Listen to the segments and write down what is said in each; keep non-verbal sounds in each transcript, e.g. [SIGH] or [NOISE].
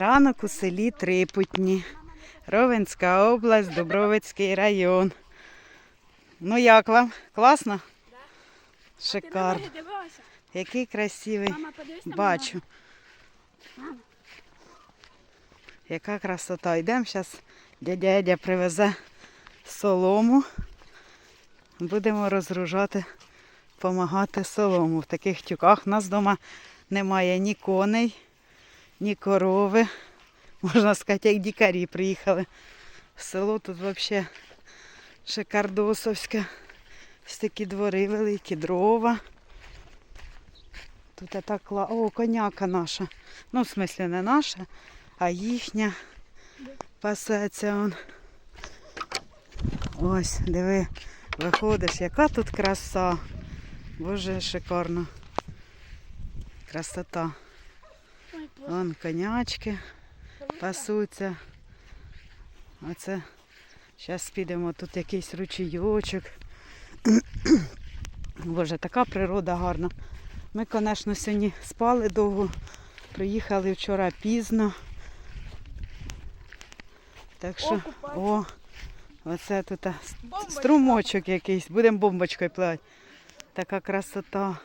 Ранок у селі Трипутні, Ровенська область, Дубровицький район. Ну як вам? Класно? Шикарно. Який красивий. Бачу. Яка красота. Йдемо зараз, дядя Едя привезе солому. Будемо розгружати, допомагати солому. В таких тюках у нас вдома немає ні коней, ні корови. Можна сказати, як дікарі приїхали. Село тут взагалі шикардосовське. Ось такі двори великі, дрова. Тут так. О, коняка наша. Ну, в смислі, не наша, а їхня. Пасеться он. Ось, диви, виходиш, яка тут краса. Боже, шикарно. Красота. Вон конячки пасуться. Оце зараз підемо, тут якийсь ручійочок. [COUGHS] Боже, така природа гарна. Ми, звісно, сьогодні спали довго, приїхали вчора пізно. Так що, О, оце тут струмочок якийсь. Будемо бомбочкою пливати. Така красота.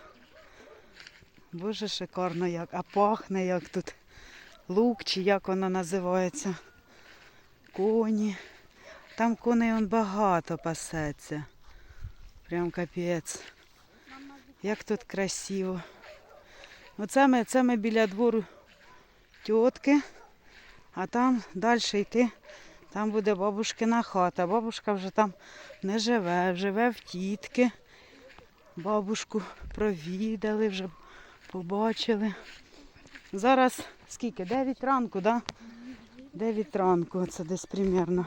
Боже, шикарно як. А пахне як тут. Лук чи як воно називається. Коні. Там коней он багато пасеться. Прям капець. Як тут красиво. Оце ми, це ми біля двору тітки, а там далі йти, там буде бабушкина хата. Бабушка вже там не живе, живе в тітки. Бабушку провідали, вже побачили. Зараз скільки? 9 ранку? Да? 9 ранку, це десь примерно.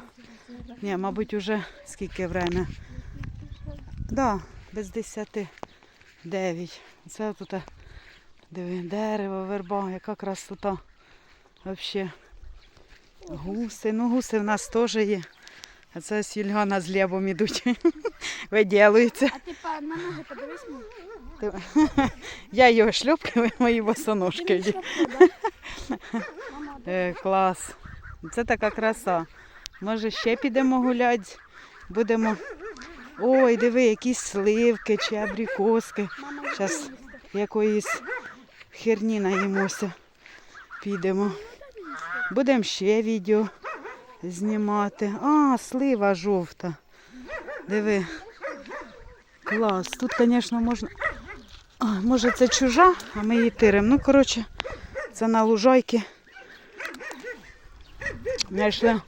Ні, мабуть, уже скільки время. Да, без 10. 9. Це тут е, дерево, верба, яка красота. Взагалі. Гуси. Ну, гуси в нас теж є. А це сільгана з лєбом ідуть. [LAUGHS] Виділуються. А ти на ноги подивись. [LAUGHS] Я його шльопкаю, мої босоножки. [LAUGHS] Е, клас. Це така краса. Може, ще підемо гуляти. Будемо. Ой, диви, якісь сливки чи абрикоски. Зараз якоїсь херні наїмося. Підемо. Будемо ще відео знімати. А, слива жовта. Диви. Клас. Тут, звісно, можна. А, може це чужа, а ми її тиримо. Ну, коротше, це на лужайки. Знайшли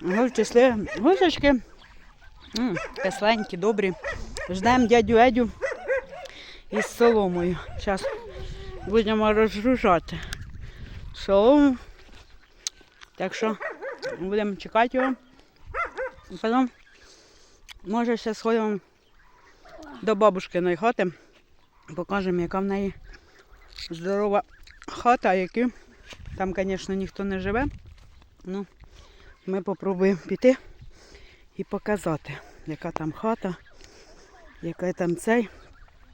гольчі сливи. Гусочки. Кисленькі, добрі. Ждемо дядю Едю із соломою. Зараз будемо розгружати солому. Так що будемо чекати його. Потім, може, ще сходимо до бабушкиної хати. Покажемо, яка в неї здорова хата, які там, звісно, ніхто не живе. Ну, ми спробуємо піти і показати, яка там хата, яка там цей.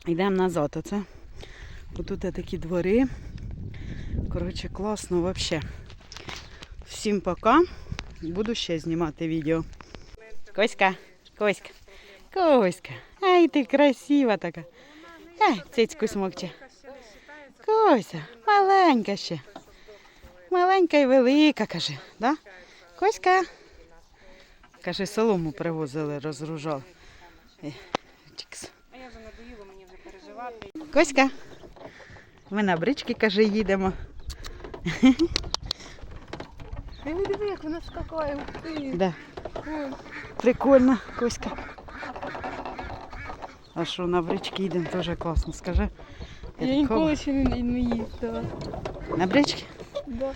Йдемо назад. Оце. Тут такі двори. Коротше, класно взагалі. Всім пока. Буду ще знімати відео. Коська, Коська, Коська. Ай, ти красива така. Ай, цицьку смокче. Кося, маленька ще. Маленька і велика, каже, да? Коська. Каже, солому привозили, розгружав. Е. А я вже надоїло мені вже переживати. Коська. Ми на брички, каже, їдемо. Диви, диви, як вона скакає. Да. Прикольно, Коська. А що на брички їдемо, теж класно, скажи. Я ніколи ще не, не їздила. На брички? Да.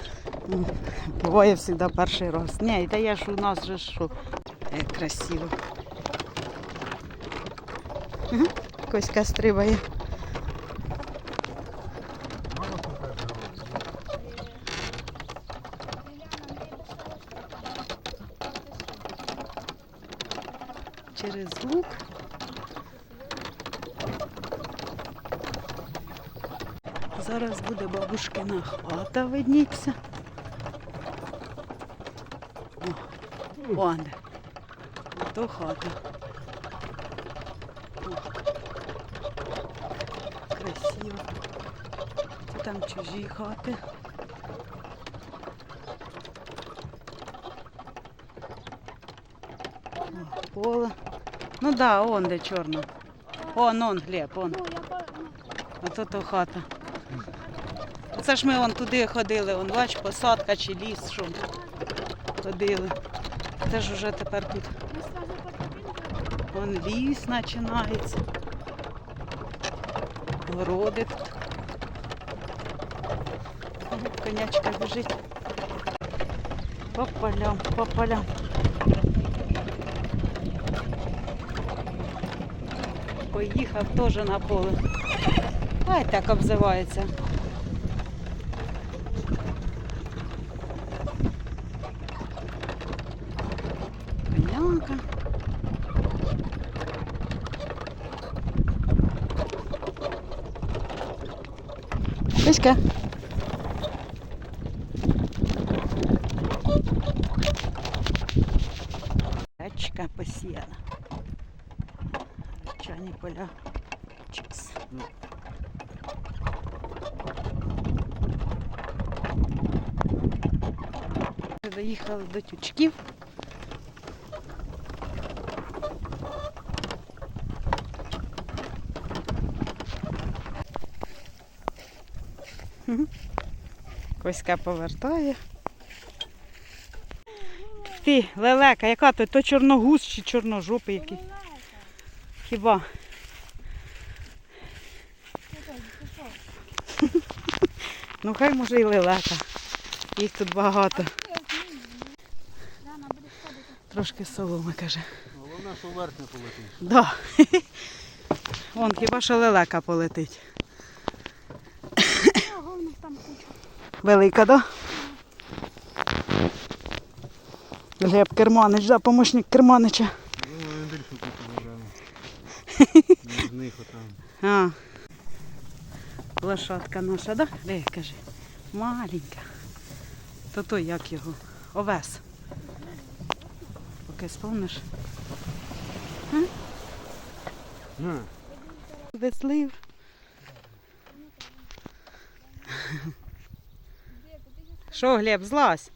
Буває завжди перший раз. Ні, та я ж у нас же що. Як красиво. Ага, Коська стрибає. Через лук. Зараз буде бабушкина хата видніться. О, Оне. То хата. Красиво. Це там чужі хати. О, поле. Ну да, он де чорно. Он, он, Глеб, он. А то то хата. Це ж ми вон туди ходили, вон, бач, посадка чи ліс, що ходили. Це ж вже тепер тут вон ліс починається. Городи тут. Конячка біжить. По полям, по полям. Поїхав теж на поле. Ай так обзивається. Коняка. Писька. Речка посіяна. Речані поля. Чикс. Доїхали до тючків. Коська повертає. Ти, лелека, яка то? То чорногуз чи чорножопий який? Хіба? Ну хай може і лелека. Їх тут багато. Трошки соломи, каже. Головне, що вверх не полетить. Да. [LAUGHS] Вон, хіба що лелека полетить. А, головне там куча. Велика, да? Глеб Керманич, да, помощник Керманича. Ну, більше тут них. А. Лошадка наша, да? Де, каже. Маленька. То той як його? Овес. Поки спомниш. На. Веслив. Що, Глеб, злазь?